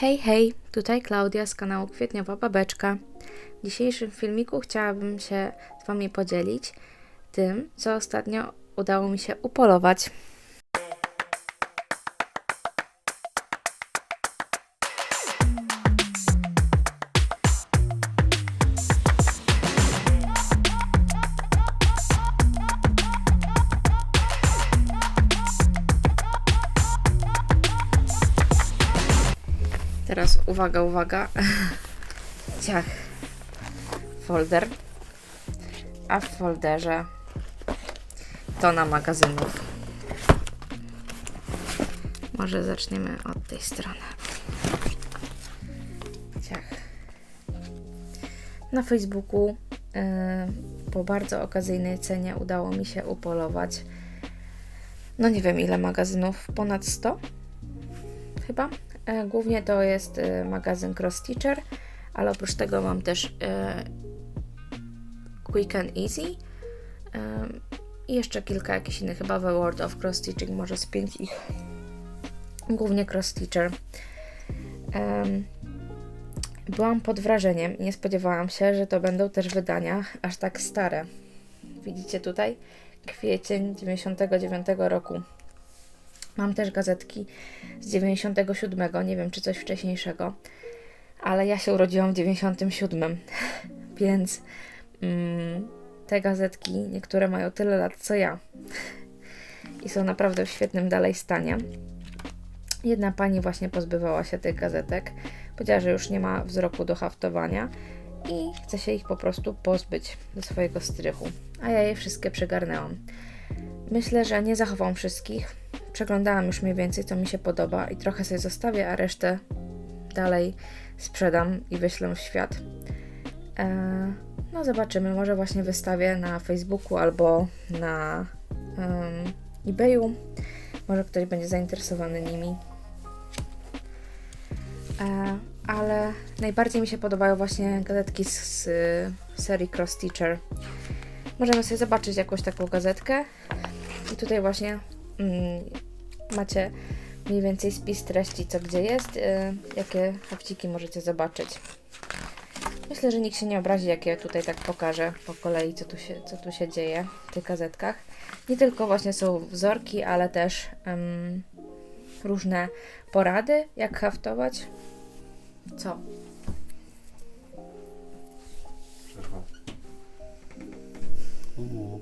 Hej, hej, tutaj Klaudia z kanału Kwietniowa Babeczka. W dzisiejszym filmiku chciałabym się z Wami podzielić tym, co ostatnio udało mi się upolować. Uwaga, uwaga. Ciach. Folder. A w folderze tona magazynów. Może zaczniemy od tej strony. Ciach. Na Facebooku yy, po bardzo okazyjnej cenie udało mi się upolować. No nie wiem ile magazynów, ponad 100 chyba. E, Głównie to jest e, magazyn Cross Teacher, ale oprócz tego mam też e, Quick and Easy i jeszcze kilka jakichś innych, chyba The World of Cross Teaching, może z pięć ich. Głównie Cross Teacher. Byłam pod wrażeniem nie spodziewałam się, że to będą też wydania aż tak stare. Widzicie tutaj? Kwiecień 99 roku. Mam też gazetki z 97, nie wiem czy coś wcześniejszego, ale ja się urodziłam w 97, więc mm, te gazetki, niektóre mają tyle lat co ja i są naprawdę w świetnym dalej stanie. Jedna pani właśnie pozbywała się tych gazetek, powiedziała, że już nie ma wzroku do haftowania i chce się ich po prostu pozbyć do swojego strychu, a ja je wszystkie przygarnęłam. Myślę, że nie zachowam wszystkich. Przeglądałam już mniej więcej, co mi się podoba i trochę sobie zostawię, a resztę dalej sprzedam i wyślę w świat. Eee, no zobaczymy, może właśnie wystawię na Facebooku albo na em, eBayu. Może ktoś będzie zainteresowany nimi. Eee, ale najbardziej mi się podobają właśnie gazetki z, z serii Cross Teacher. Możemy sobie zobaczyć jakąś taką gazetkę. I tutaj właśnie mm, macie mniej więcej spis treści, co gdzie jest, y, jakie hafciki możecie zobaczyć. Myślę, że nikt się nie obrazi, jak ja tutaj tak pokażę po kolei, co tu się, co tu się dzieje w tych gazetkach. Nie tylko właśnie są wzorki, ale też em, różne porady, jak haftować. Co? Przerwa. Uuu.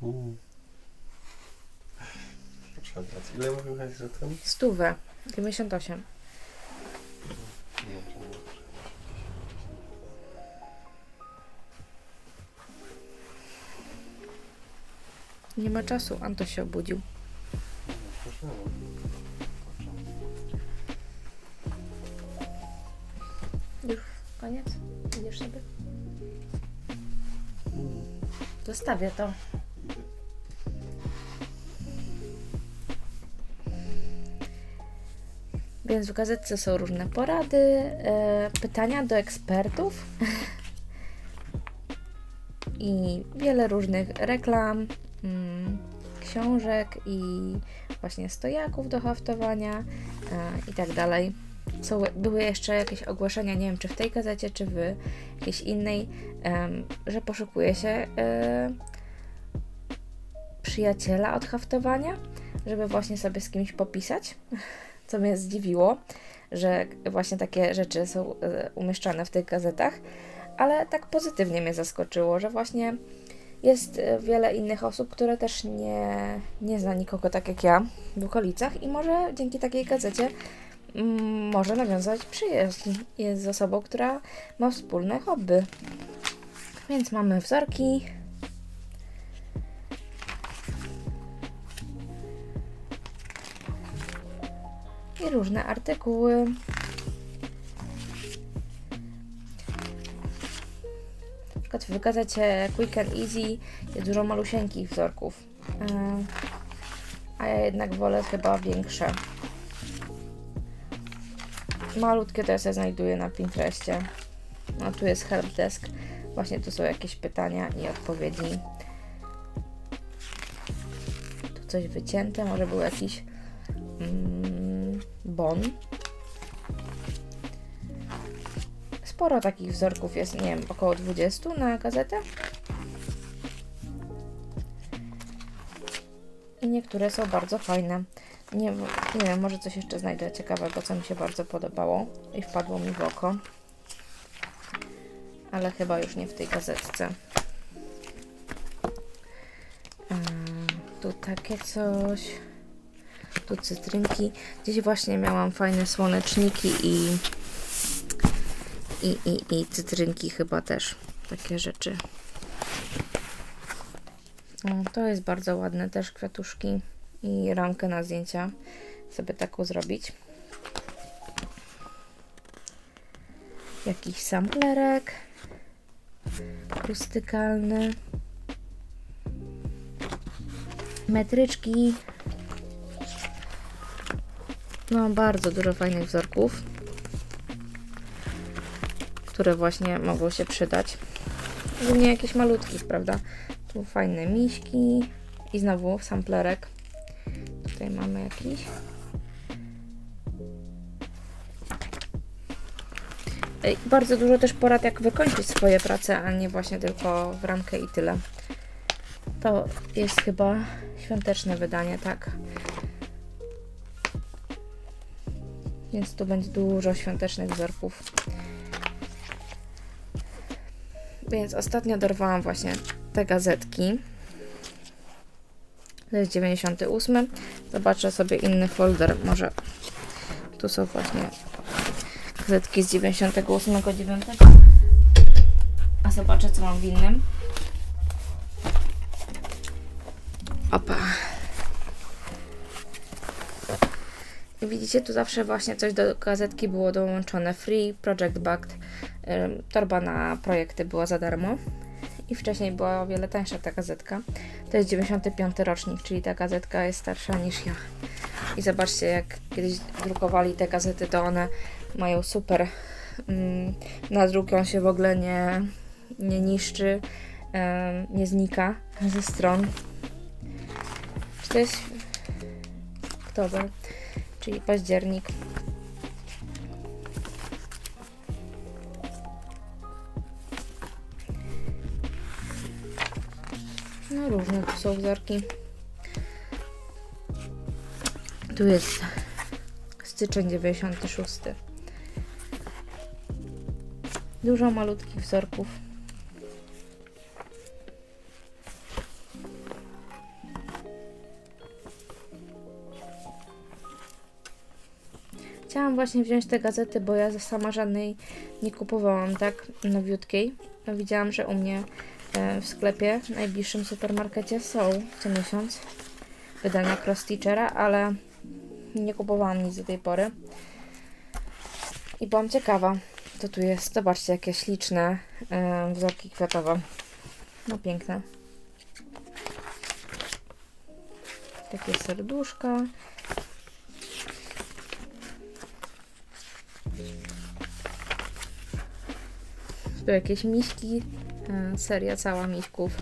Uuu. Przebrać. Ile mówiłeś, że ten? Stówę. 98. Nie, ma czasu, Anto się obudził. Proszę. Już koniec? Idziesz sobie? Zostawię to. Więc w gazetce są różne porady, e, pytania do ekspertów i wiele różnych reklam, mm, książek i właśnie stojaków do haftowania e, i tak dalej. Są, były jeszcze jakieś ogłoszenia, nie wiem czy w tej gazecie, czy w jakiejś innej, że poszukuje się e, przyjaciela od haftowania, żeby właśnie sobie z kimś popisać, co mnie zdziwiło, że właśnie takie rzeczy są e, umieszczane w tych gazetach, ale tak pozytywnie mnie zaskoczyło, że właśnie jest e, wiele innych osób, które też nie, nie zna nikogo tak jak ja w okolicach i może dzięki takiej gazecie mm, może nawiązać przyjaźń z osobą, która ma wspólne hobby. Więc mamy wzorki. I różne artykuły. Na przykład w gazecie Quick and Easy jest dużo malusieńkich wzorków. Yy, A ja jednak wolę chyba większe. Malutkie to ja sobie znajduję na Pinterestie. No tu jest helpdesk. Właśnie tu są jakieś pytania i odpowiedzi. Tu coś wycięte, może był jakiś Bon. Sporo takich wzorków jest, nie wiem, około 20 na gazetę. I niektóre są bardzo fajne. Nie, nie wiem, może coś jeszcze znajdę ciekawego, co mi się bardzo podobało i wpadło mi w oko. Ale chyba już nie w tej gazetce. Ym, tu takie coś. Tu cytrynki. Gdzieś właśnie miałam fajne słoneczniki i, i, i, i cytrynki chyba też. Takie rzeczy. O, to jest bardzo ładne też kwiatuszki i ramkę na zdjęcia sobie taką zrobić. Jakiś samplerek rustykalny. Metryczki. No, bardzo dużo fajnych wzorków, które właśnie mogą się przydać. Głównie jakichś malutkich, prawda? Tu fajne miśki i znowu samplerek. Tutaj mamy jakiś. Bardzo dużo też porad, jak wykończyć swoje prace, a nie właśnie tylko w ramkę i tyle. To jest chyba świąteczne wydanie, tak. Więc tu będzie dużo świątecznych wzorków. Więc ostatnio dorwałam właśnie te gazetki. To jest 98. Zobaczę sobie inny folder. Może tu są właśnie gazetki z 98, 9. A zobaczę, co mam w innym. Widzicie, tu zawsze właśnie coś do gazetki było dołączone. Free, Project Backed. Torba na projekty była za darmo. I wcześniej była o wiele tańsza ta gazetka. To jest 95 rocznik, czyli ta gazetka jest starsza niż ja. I zobaczcie, jak kiedyś drukowali te gazety, to one mają super mm, nadruk, on się w ogóle nie, nie niszczy, nie znika ze stron. Czy to jest oktober, czyli październik. No różne tu są wzorki. Tu jest styczeń 96. Dużo malutkich wzorków. Chciałam właśnie wziąć te gazety, bo ja sama żadnej nie kupowałam tak nowiutkiej. No, widziałam, że u mnie e, w sklepie, w najbliższym supermarkecie są co miesiąc wydania Cross Teachera, ale nie kupowałam nic do tej pory. I byłam ciekawa, co tu jest. Zobaczcie, jakie śliczne e, wzorki kwiatowe. No piękne. Takie serduszka. Tu jakieś miśki. E, seria cała miśków.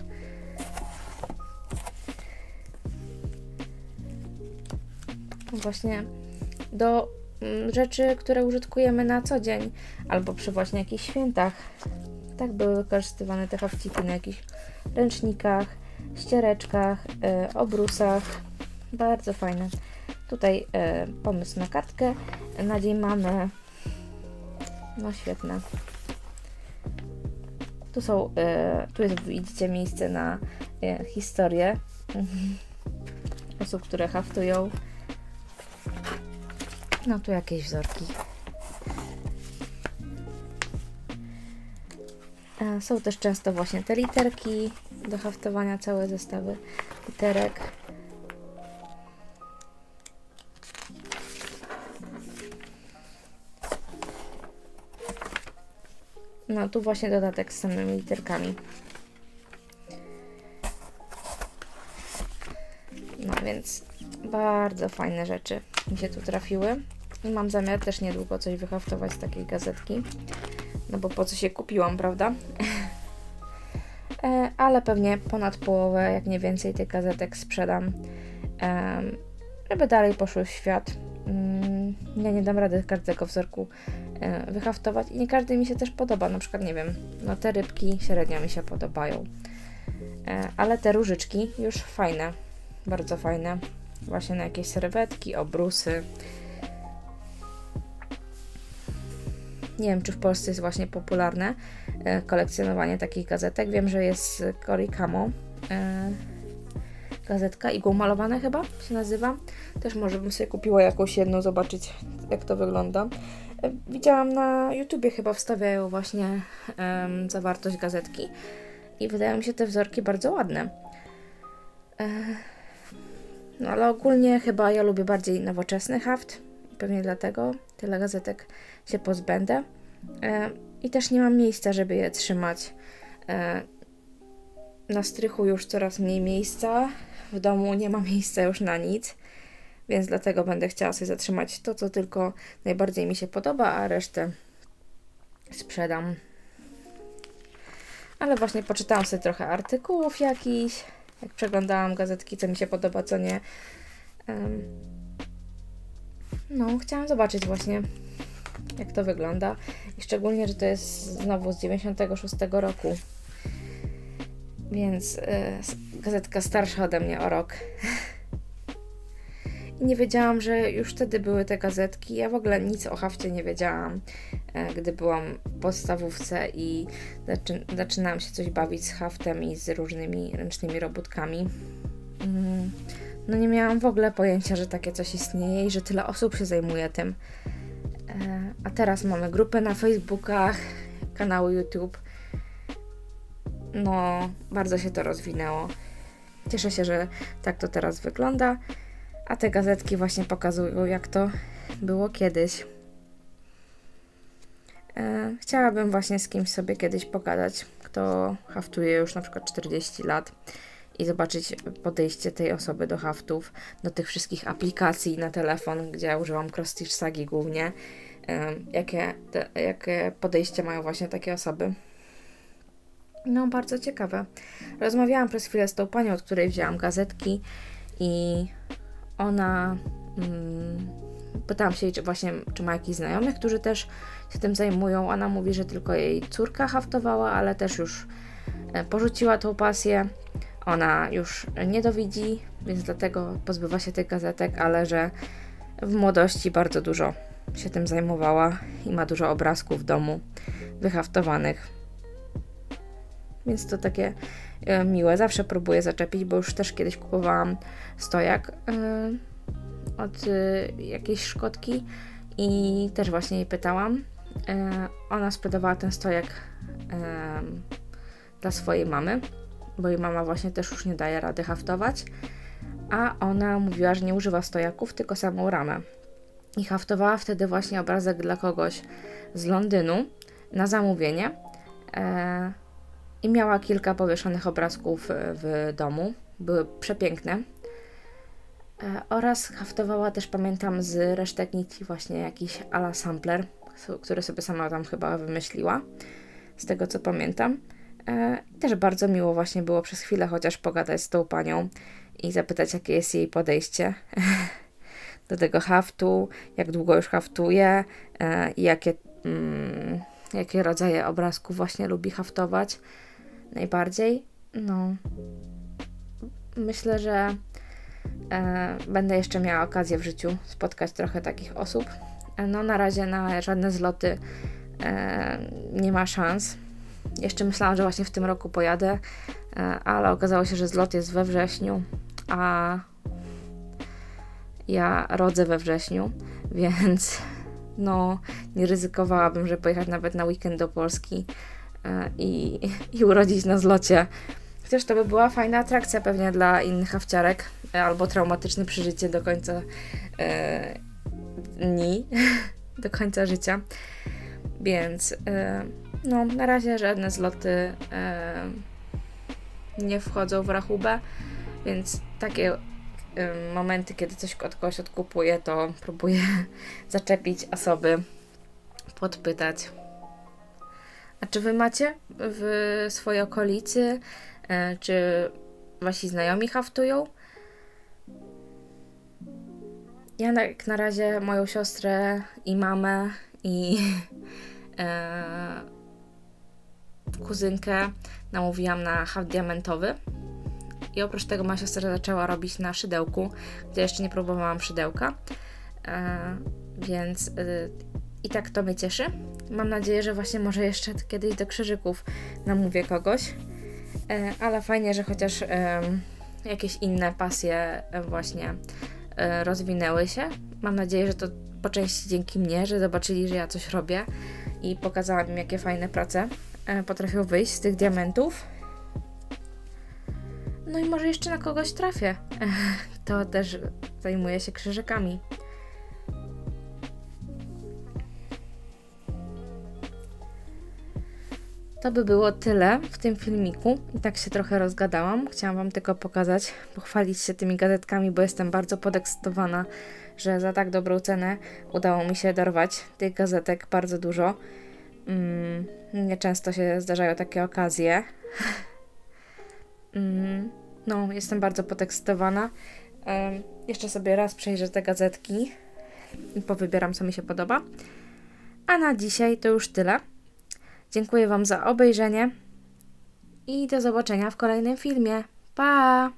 Właśnie do mm, rzeczy, które użytkujemy na co dzień, albo przy właśnie jakichś świętach. Tak były wykorzystywane te hafciki na jakichś ręcznikach, ściereczkach, e, obrusach. Bardzo fajne. Tutaj e, pomysł na kartkę. Na dzień mamy. No świetne. Tu są, e, tu jest, widzicie, miejsce na e, historię osób, które haftują. No tu jakieś wzorki. Są też często właśnie te literki do haftowania, całe zestawy literek. No tu właśnie dodatek z samymi literkami. No więc bardzo fajne rzeczy mi się tu trafiły. I mam zamiar też niedługo coś wyhaftować z takiej gazetki. No bo po co się kupiłam, prawda? E, Ale pewnie ponad połowę, jak nie więcej, tych gazetek sprzedam, żeby dalej poszły w świat. Mm, Ja nie dam rady każdego wzorku e, wyhaftować i nie każdy mi się też podoba. Na przykład, nie wiem, no te rybki średnio mi się podobają. E, ale te różyczki już fajne, bardzo fajne. Właśnie na jakieś serwetki, obrusy. Nie wiem, czy w Polsce jest właśnie popularne e, kolekcjonowanie takich gazetek. Wiem, że jest Korikamo. Gazetka, igłą malowane chyba się nazywa. Też może bym sobie kupiła jakąś jedną, zobaczyć jak to wygląda. E, Widziałam na YouTubie chyba wstawiają właśnie em, zawartość gazetki i wydają mi się te wzorki bardzo ładne. E, no ale ogólnie chyba ja lubię bardziej nowoczesny haft. Pewnie dlatego tyle gazetek się pozbędę. E, I też nie mam miejsca, żeby je trzymać. Na strychu już coraz mniej miejsca. W domu nie ma miejsca już na nic. Więc dlatego będę chciała sobie zatrzymać to, co tylko najbardziej mi się podoba, a resztę sprzedam. Ale właśnie poczytałam sobie trochę artykułów jakichś, jak przeglądałam gazetki, co mi się podoba, co nie. No, chciałam zobaczyć właśnie, jak to wygląda. I szczególnie, że to jest znowu z 96 roku. Więc y, gazetka starsza ode mnie o rok. I nie wiedziałam, że już wtedy były te gazetki. Ja w ogóle nic o hafcie nie wiedziałam, e, gdy byłam w podstawówce i zaczyn- zaczynałam się coś bawić z haftem i z różnymi ręcznymi robótkami. Mm, No nie miałam w ogóle pojęcia, że takie coś istnieje i że tyle osób się zajmuje tym. E, A teraz mamy grupy na Facebookach, kanały YouTube. No, bardzo się to rozwinęło. Cieszę się, że tak to teraz wygląda. A te gazetki właśnie pokazują, jak to było kiedyś. E, chciałabym właśnie z kimś sobie kiedyś pogadać, kto haftuje już na przykład 40 lat i zobaczyć podejście tej osoby do haftów, do tych wszystkich aplikacji na telefon, gdzie ja używam Cross Stitch Sagi głównie. E, jakie, te, jakie podejście mają właśnie takie osoby. No, bardzo ciekawe. Rozmawiałam przez chwilę z tą panią, od której wzięłam gazetki i ona mm, pytałam się jej, czy właśnie, czy ma jakichś znajomych, którzy też się tym zajmują. Ona mówi, że tylko jej córka haftowała, ale też już e, porzuciła tą pasję. Ona już nie dowidzi, więc dlatego pozbywa się tych gazetek, ale że w młodości bardzo dużo się tym zajmowała i ma dużo obrazków w domu wyhaftowanych. Więc to takie e, miłe. Zawsze próbuję zaczepić, bo już też kiedyś kupowałam stojak e, od e, jakiejś szkotki i też właśnie jej pytałam. Ona sprzedawała ten stojak dla swojej mamy, bo jej mama właśnie też już nie daje rady haftować, a ona mówiła, że nie używa stojaków, tylko samą ramę. I haftowała wtedy właśnie obrazek dla kogoś z Londynu na zamówienie. I miała kilka powieszonych obrazków e, w domu. Były przepiękne. E, oraz haftowała też, pamiętam, z resztek nitki właśnie jakiś ala sampler, który sobie sama tam chyba wymyśliła. Z tego co pamiętam. E, też bardzo miło właśnie było przez chwilę chociaż pogadać z tą panią i zapytać, jakie jest jej podejście do tego haftu, jak długo już haftuje i jakie, mm, jakie rodzaje obrazków właśnie lubi haftować najbardziej. No, myślę, że e, będę jeszcze miała okazję w życiu spotkać trochę takich osób. No, na razie na żadne zloty e, nie ma szans. Jeszcze myślałam, że właśnie w tym roku pojadę, e, ale okazało się, że zlot jest we wrześniu, a ja rodzę we wrześniu, więc no nie ryzykowałabym, żeby pojechać nawet na weekend do Polski i, i urodzić na zlocie. Chociaż to by była fajna atrakcja pewnie dla innych hawciarek, e, albo traumatyczne przeżycie do końca e, dni, do końca życia. Więc e, no, na razie żadne zloty e, nie wchodzą w rachubę, więc takie em, momenty, kiedy coś od kogoś odkupuję, to próbuję zaczepić osoby, podpytać. A czy wy macie w swojej okolicy, e, czy wasi znajomi haftują? ja na, jak na razie moją siostrę i mamę i e, kuzynkę namówiłam na haft diamentowy. I oprócz tego moja siostra zaczęła robić na szydełku, gdzie jeszcze nie próbowałam szydełka. E, więc e, i tak to mnie cieszy. Mam nadzieję, że właśnie może jeszcze kiedyś do krzyżyków namówię kogoś. E, ale fajnie, że chociaż em, jakieś inne pasje e, właśnie e, rozwinęły się. Mam nadzieję, że to po części dzięki mnie, że zobaczyli, że ja coś robię i pokazałam im, jakie fajne prace e, potrafią wyjść z tych diamentów. No i może jeszcze na kogoś trafię. To też zajmuje się krzyżykami. To by było tyle w tym filmiku. I tak się trochę rozgadałam. Chciałam Wam tylko pokazać, pochwalić się tymi gazetkami, bo jestem bardzo podekscytowana, że za tak dobrą cenę udało mi się dorwać tych gazetek bardzo dużo. Mm, nieczęsto się zdarzają takie okazje. mm, no, jestem bardzo podekscytowana. Em, jeszcze sobie raz przejrzę te gazetki i powybieram, co mi się podoba. A na dzisiaj to już tyle. Dziękuję Wam za obejrzenie i do zobaczenia w kolejnym filmie. Pa!